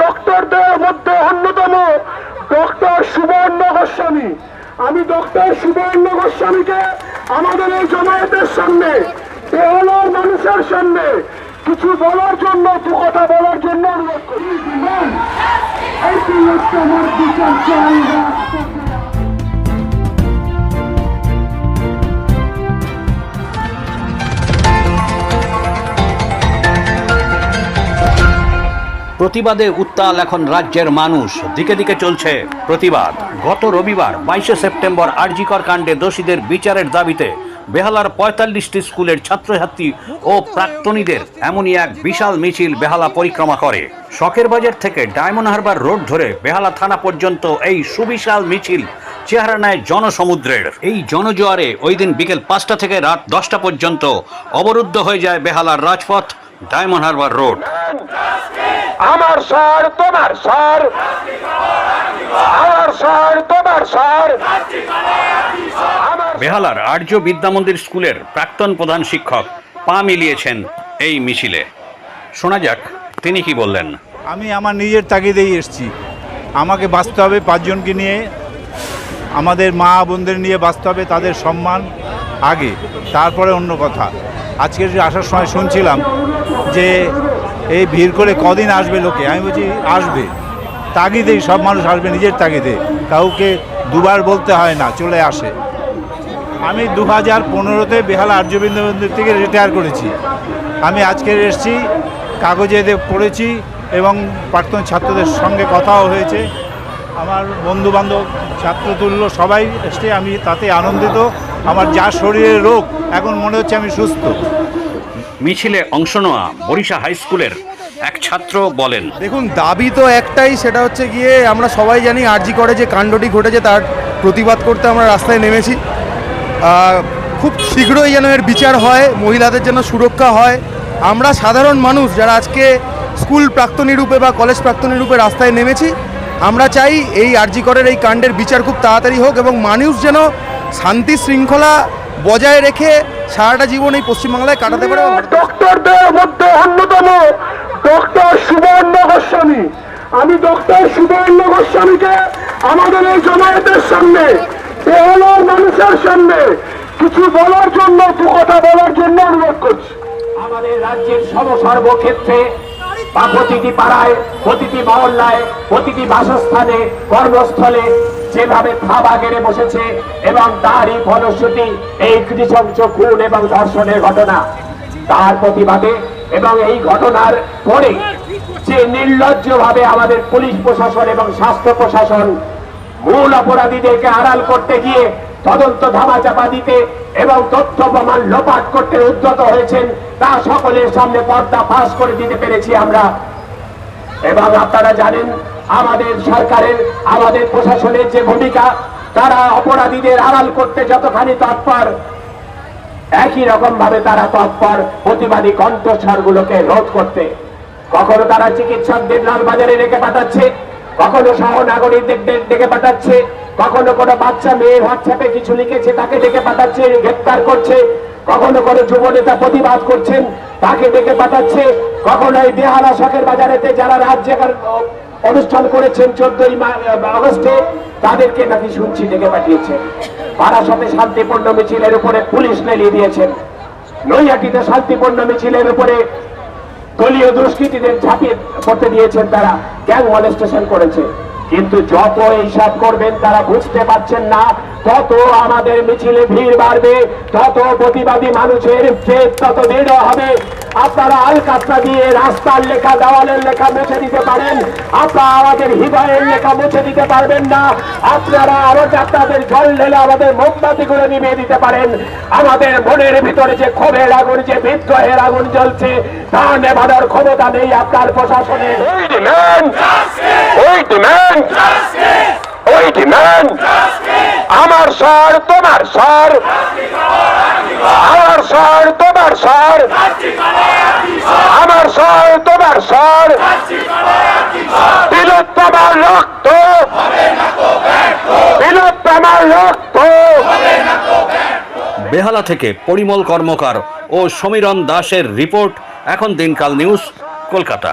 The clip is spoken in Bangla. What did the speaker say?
ডক্টরদের মধ্যে অন্যতম ডক্টর সুবর্ণ গোস্বামী। আমি ডক্টর সুবর্ণ গোস্বামীকে আমাদের এই জমায়েতের সামনে, বেহলার মানুষের সামনে কিছু বলার জন্য, দু কথা বলার জন্য অনুরোধ করি। প্রতিবাদে উত্তাল এখন রাজ্যের মানুষ। দিকে দিকে চলছে প্রতিবাদ। গত রবিবার বাইশে সেপ্টেম্বর আরজিকর কাণ্ডে দোষীদের বিচারের দাবিতে বেহালার পঁয়তাল্লিশটি স্কুলের ছাত্রছাত্রী ও প্রাক্তনীদের এমনই এক বিশাল মিছিল বেহালা পরিক্রমা করে। শখের বাজার থেকে ডায়মন্ড হারবার রোড ধরে বেহালা থানা পর্যন্ত এই সুবিশাল মিছিল চেহারা নেয় জনসমুদ্রের। এই জনজোয়ারে ওই দিন বিকেল পাঁচটা থেকে রাত দশটা পর্যন্ত অবরুদ্ধ হয়ে যায় বেহালার রাজপথ ডায়মন্ড হারবার রোড। আমার স্যার তোমার স্যার আমার তোমার বেহালার আর্য বিদ্যা মন্দির স্কুলের প্রাক্তন প্রধান শিক্ষক পা মিলিয়েছেন এই মিছিলে। শোনা যাক তিনি কি বললেন? আমি আমার নিজের তাগিদেই এসেছি। আমাকে বাঁচতে হবে পাঁচজনকে নিয়ে। আমাদের মা বোনদের নিয়ে বাঁচতে হবে তাদের সম্মান আগে তারপরে অন্য কথা। আজকে যে আসার সময় শুনছিলাম যে এই ভিড় করে কদিন আসবে লোকে? আমি বলছি, আসবে। তাগিদেই সব মানুষ আসবে, নিজের তাগিদে। কাউকে দুবার বলতে হয় না, চলে আসে। আমি দু হাজার পনেরোতে বেহালা আর্যবিন্দ মন্দির থেকে রিটায়ার করেছি। আমি আজকে এসেছি, কাগজে পড়েছি এবং প্রাক্তন ছাত্রদের সঙ্গে কথাও হয়েছে। আমার বন্ধু বান্ধব ছাত্রতুল্য সবাই এসছে, আমি তাতে আনন্দিত। আমার যা শরীরের রোগ, এখন মনে হচ্ছে আমি সুস্থ। মিছিলে অংশ নেওয়া বরিশা হাই স্কুলের এক ছাত্র বলেন। দেখুন, দাবি তো একটাই, সেটা হচ্ছে গিয়ে আমরা সবাই জানি আরজি করে যে কাণ্ডটি ঘটেছে, তার প্রতিবাদ করতে আমরা রাস্তায় নেমেছি। খুব শীঘ্রই যেন এর বিচার হয়, মহিলাদের যেন সুরক্ষা হয়। আমরা সাধারণ মানুষ যারা আজকে স্কুল প্রাক্তনী রূপে বা কলেজ প্রাক্তনী রূপে রাস্তায় নেমেছি, আমরা চাই এই আরজি করের এই কাণ্ডের বিচার খুব তাড়াতাড়ি হোক এবং মানুষ যেন শান্তি শৃঙ্খলা বজায় রেখে সারাটা জীবন এই পশ্চিমবাংলায় কাটাতে পারে? ডক্টরদের মধ্যে অন্যতম ডক্টর সুবর্ণ গোস্বামী। আমি ডক্টর সুবর্ণ গোস্বামীকে আমাদের এই জমায়েতের সামনে বেহালার মানুষের সামনে কিছু বলার জন্য দু কথা বলার জন্য অনুরোধ করছি। আমাদের রাজ্যের সর্বক্ষেত্রে বা প্রতিটি পাড়ায় প্রতিটি মহল্লায় প্রতিটি বাসস্থানে কর্মস্থলে যেভাবে থাবা গেড়ে বসেছে এবং তারই ফলশ্রুতি এই নৃশংস খুন এবং ধর্ষণের ঘটনা। তার প্রতিবাদে এবং এই ঘটনার পরে যে নির্লজ্জভাবে আমাদের পুলিশ প্রশাসন এবং স্বাস্থ্য প্রশাসন মূল অপরাধীদেরকে আড়াল করতে গিয়ে তদন্ত ধামাচাপা দিতে এবং তথ্য প্রমাণ লোপাট করতে উদ্যত হয়েছেন, তা সকলের সামনে পর্দা ফাঁস করে দিতে পেরেছি আমরা। এবং আপনারা জানেন, আমাদের সরকারের, আমাদের প্রশাসনের যে ভূমিকা, তারা অপরাধীদের আড়াল করতে যতখানি তৎপর, একই রকম ভাবে তারা তৎপর প্রতিবাদী কণ্ঠস্বরগুলোকে রোধ করতে। কখনো তারা চিকিৎসকদের লালবাজারে রেখে পাঠাচ্ছে, কখনো সহ নাগরিকদের ডেকে পাঠাচ্ছে, কখনো কোনো বাচ্চা মেয়ে হোয়াটসঅ্যাপে কিছু লিখেছে, তাকে ডেকে পাঠাচ্ছে, গ্রেপ্তার করছে। কখনো কোনো যুব নেতা প্রতিবাদ করছেন, তাকে ডেকে পাঠাচ্ছে। কখনো এই বেহালা শখের বাজারেতে যারা রাজ্যের অনুষ্ঠান করেছেন চোদ্দই আগস্টে, তাদেরকে নাকি শুনছি ডেকে পাঠিয়েছে। বারাসতে শান্তিপূর্ণ মিছিলের উপরে পুলিশ লেলিয়ে দিয়েছেন। নৈহাটিতে শান্তিপূর্ণ মিছিলের উপরে দলীয় দুষ্কৃতীদের ঝাঁপিয়ে পড়তে দিয়েছেন তারা। গ্যাং মলেস্টেশন করেছে। কিন্তু যত এইসব করবেন, তারা বুঝতে পারছেন না তত আমাদের মিছিলে ভিড় বাড়বে তত প্রতিবাদী মানুষের জেদ তত দৃঢ় হবে। আপনারা আলকাতরা দিয়ে রাস্তার লেখা দেওয়ালের লেখা মুছে দিতে পারেন। আপনারা আমাদের হৃদয়ের লেখা মুছে দিতে পারবেন না। আপনারা আরও আপনাদের জল ঢেলে আমাদের মোমবাতি করে নিভিয়ে দিতে পারেন। আমাদের মনের ভিতরে যে ক্ষোভের আগুন যে বিদ্রোহের আগুন জ্বলছে তা নেভানোর ক্ষমতা নেই আপনার প্রশাসনের ওই ডিম্যান্ড ওই ডিম্যান্ড ওই ডিম্যান্ড আমার স্যার তোমার স্যার আমার স্যার তোমার স্যার আমার স্যার তোমার স্যার বিলুপ্তমার রক্ত। বিলুপ্তমার রক্ত। বেহালা থেকে পরিমল কর্মকার ও সমীরণ দাসের রিপোর্ট, এখন দিনকাল নিউজ, কলকাতা।